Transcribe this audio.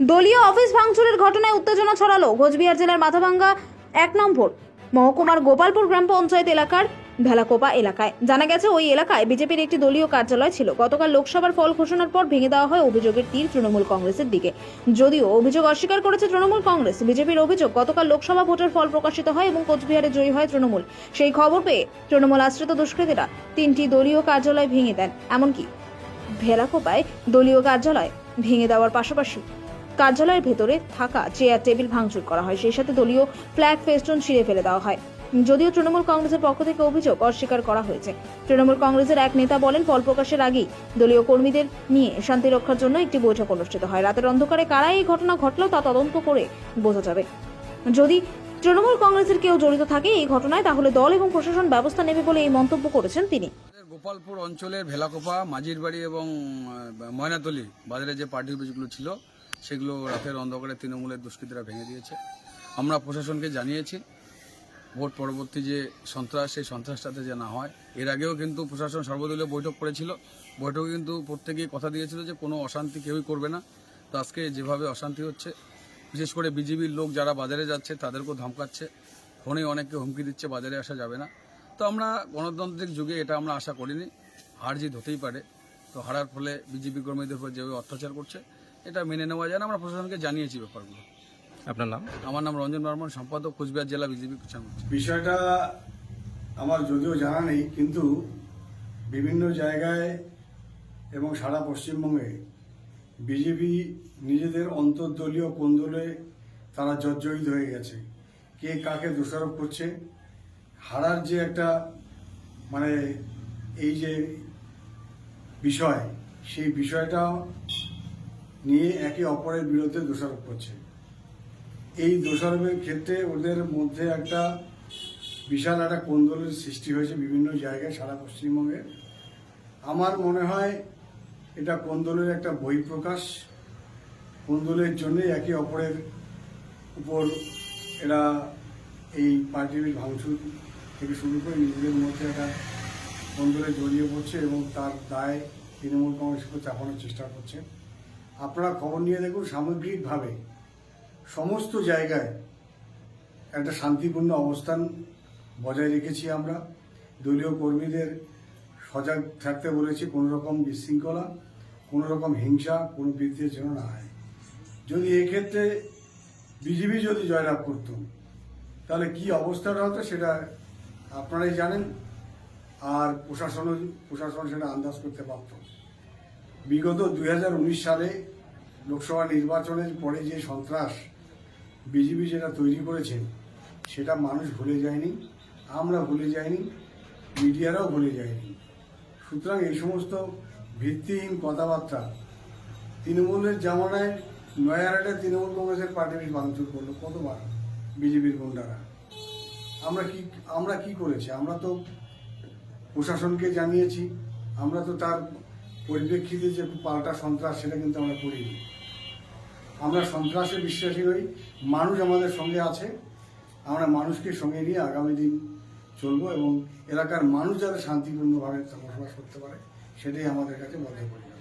দলীয় অফিস ভাঙচুরের ঘটনায় উত্তেজনা ছড়ালো কোচবিহার জেলার মাথাভাঙ্গা এক নম্বর মহকুমার গোপালপুর গ্রাম পঞ্চায়েত এলাকার ভেলাকোপা এলাকায়। জানা গেছে, ওই এলাকায় বিজেপির একটি দলীয় কার্যালয় ছিল। গতকাল লোকসভার ফল ঘোষণার পর ভেঙে দেওয়া হয় অভিযোগের তীর তৃণমূল কংগ্রেসের দিকে। যদিও অভিযোগ অস্বীকার করেছে তৃণমূল কংগ্রেস, বিজেপির অভিযোগ গতকাল লোকসভা ভোটের ফল প্রকাশিত হয় এবং কোচবিহারে জয়ী হয় তৃণমূল। সেই খবর পেয়ে তৃণমূল আশ্রিত দুষ্কৃতীরা তিনটি দলীয় কার্যালয় ভেঙে দেন। এমনকি ভেলাকোপায় দলীয় কার্যালয় ভেঙে দেওয়ার পাশাপাশি কার্যালয়ের ভেতরে থাকা চেয়ার, টেবিল ভাঙচুর করা হয়। সেই সাথে দলীয় ফ্ল্যাগ ফেস্টুন ছিঁড়ে ফেলে দেওয়া হয়। যদিও তৃণমূল কংগ্রেসের পক্ষ থেকে অভিযোগ অস্বীকার করা হয়েছে। তৃণমূল কংগ্রেসের এক নেতা বলেন, ফল প্রকাশের আগেই দলীয় কর্মীদের নিয়ে শান্তি রক্ষার জন্য একটি বৈঠক অনুষ্ঠিত হয়। রাতের অন্ধকারে কারা এই ঘটনা ঘটলো তা তদন্ত করে বোঝা যাবে। যদি তৃণমূল কংগ্রেসের কেউ জড়িত থাকে এই ঘটনায়, তাহলে দল এবং প্রশাসন ব্যবস্থা নেবে বলে এই মন্তব্য করেছেন তিনি। গোপালপুর অঞ্চলের ভেলাকোপা মাঝির বাড়ি এবং ময়নাতলি, বাজারে যে পার্টি অফিসগুলো ছিল সেগুলো রাতের অন্ধকারে তৃণমূলের দুষ্কৃতীরা ভেঙে দিয়েছে। আমরা প্রশাসনকে জানিয়েছি, ভোট পরবর্তী যে সন্ত্রাস, সেই সন্ত্রাসটাতে যে না হয়। এর আগেও কিন্তু প্রশাসন সর্বদলীয় বৈঠক করেছিল। বৈঠকে কিন্তু প্রত্যেকেই কথা দিয়েছিল যে কোনো অশান্তি কেউই করবে না। তো আজকে যেভাবে অশান্তি হচ্ছে, বিশেষ করে বিজেপির লোক যারা বাজারে যাচ্ছে, তাদেরকেও ধমকাচ্ছে। ফোনে অনেককে হুমকি দিচ্ছে, বাজারে আসা যাবে না। তো আমরা গণতান্ত্রিক যুগে এটা আমরা আশা করিনি, হার জিত হতেই পারে। তো হারার ফলে বিজেপি কর্মীদের উপর যেভাবে অত্যাচার করছে এটা মেনে নেওয়া যায় না। আমরা প্রশাসনকে জানিয়েছি ব্যাপারগুলো। আপনার নাম? আমার নাম রঞ্জন বর্মন সম্পাদক কোচবিহার জেলা বিজেপি প্রচার বিষয়টা আমার যদিও জানা নেই কিন্তু বিভিন্ন জায়গায় এবং সারা পশ্চিমবঙ্গে বিজেপি নিজেদের অন্তর্দলীয় কোন্দলে তারা জর্জরিত হয়ে গেছে কে কাকে দোষারোপ করছে হারার যে একটা মানে এই যে বিষয় সেই বিষয়টা নিয়ে একে অপরের বিরুদ্ধে দোষারোপ করছে। এই দোষারোপের ক্ষেত্রে ওদের মধ্যে একটা বিশাল একটা কোন্দলের সৃষ্টি হয়েছে বিভিন্ন জায়গায় সারা পশ্চিমবঙ্গে। আমার মনে হয় এটা কোন্দলের একটা বহিঃপ্রকাশ। কোন্দলের জন্য একে অপরের উপর এরা এই পার্টির ভাঙচুর থেকে শুরু করে নিজেদের মধ্যে একটা কোন্দলে জড়িয়ে পড়ছে এবং তার দায় তৃণমূল কংগ্রেসকে চাপানোর চেষ্টা করছে। আপনারা খবর নিয়ে দেখুন সামগ্রিকভাবে সমস্ত জায়গায় একটা শান্তিপূর্ণ অবস্থান বজায় রেখেছি আমরা। দলীয় কর্মীদের সজাগ থাকতে বলেছি কোনো রকম বিশৃঙ্খলা কোনো রকম হিংসা, কোনো বৃদ্ধি যেন না হয়। যদি এক্ষেত্রে বিজেপি যদি জয়লাভ করত, তাহলে কি অবস্থাটা হতো সেটা আপনারাই জানেন, আর প্রশাসনও প্রশাসন সেটা আন্দাজ করতে পারত। বিগত দুই হাজার উনিশ সালে লোকসভা নির্বাচনের পরে যে সন্ত্রাস বিজেপি যেটা তৈরি করেছে, সেটা মানুষ ভুলে যায়নি, আমরা ভুলে যাইনি মিডিয়ারাও ভুলে যায়নি। সুতরাং এই সমস্ত ভিত্তিহীন কথাবার্তা তৃণমূলের জামানায় নয়ারহাটে তৃণমূল কংগ্রেসের পার্টি অফিস ভাঙচুর করল কতবার বিজেপির গুন্ডারা। আমরা কি আমরা কি করেছি? আমরা তো প্রশাসনকে জানিয়েছি, আমরা তো তার পরিপ্রেক্ষিতে যে পাল্টা সন্ত্রাস, সেটা কিন্তু আমরা করিনি। আমরা সন্ত্রাসে বিশ্বাসী নই। মানুষ আমাদের সঙ্গে আছে। আমরা মানুষকে সঙ্গে নিয়ে আগামী দিন চলব এবং এলাকার মানুষ যাতে শান্তিপূর্ণভাবে বসবাস করতে পারে, সেটাই আমাদের কাছে মনে করি